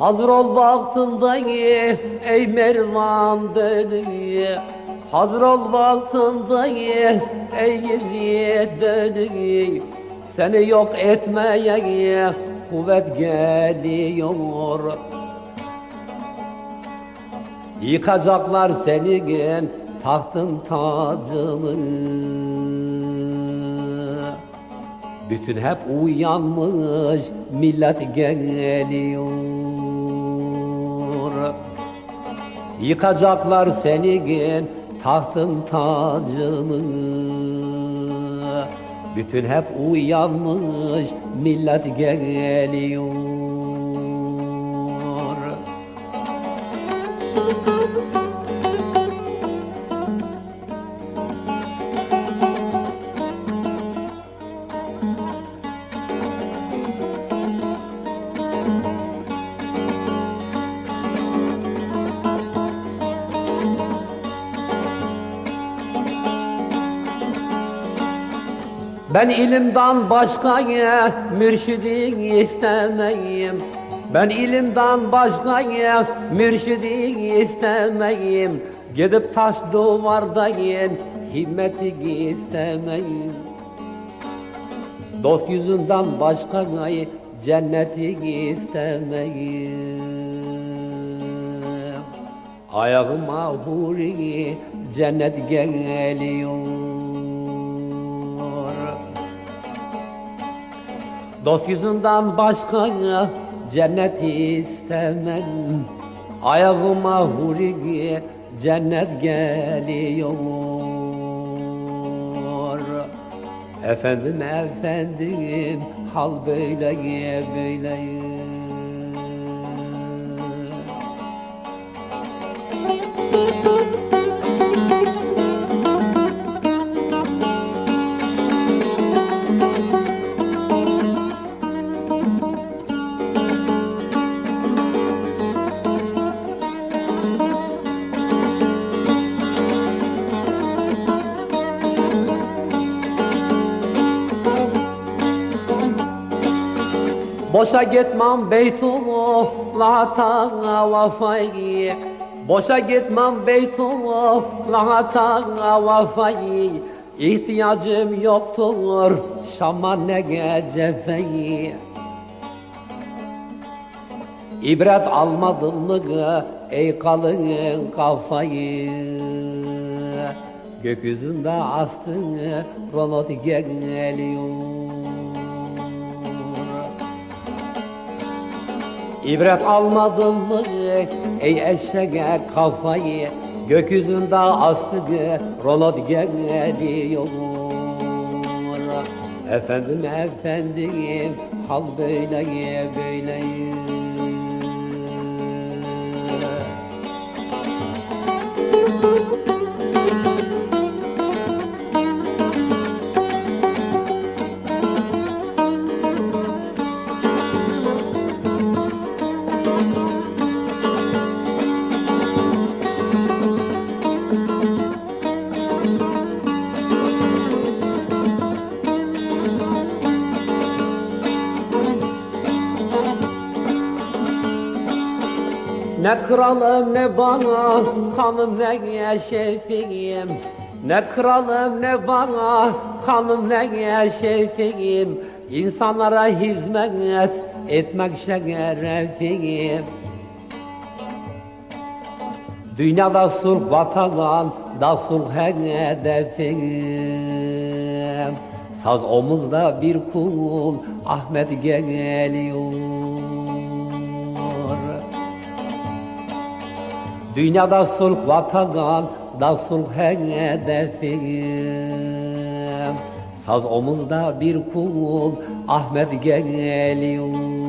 Hazır ol vaktindayı ey Mervan dönü Hazır ol vaktindayı ey Yezid dönü Seni yok etmeye kuvvet geliyor. Yıkacaklar senin tahtın tacını. Bütün hep uyanmış millet geliyor Yıkacaklar senin tahtın tacını. Bütün hep uyanmış millet geliyor Ben ilimden başkaya mürşidi istemeyim. Ben ilimden başkaya mürşidi istemeyim. Gidip taş duvardayın himmeti istemeyim. Dost yüzünden başkayı cenneti istemeyim. Ayağıma huri cennet geliyor Dost yüzünden başka cennet istemem. Ayağıma huri cennet geliyor. Efendim efendim hal böyle böyle Boşa gitmem Beytullah'ta vefayı Boşa gitmem Beytullah'ta vefayı İhtiyacım yoktur Şam'a ne gecefeyi. İbret almadın mı ey kalın kafayı? Gökyüzünde astın ronot geliyor İbret almadın mı? Ey eşeğe kafayı Gökyüzünde astığı ronot geliyor. Efendim efendim hal böyle böyle Ne kralım ne bana kanım ne şefiğim Ne kralım ne bana kanım ne şefiğim İnsanlara hizmet etmek şerefim Dünyada sulh vatan da sulh hedefim. Saz omuzda bir kul Ahmet geliyor Dünyada sulh vatan da sulh hedefim Saz omuzda bir kul Ahmet geliyor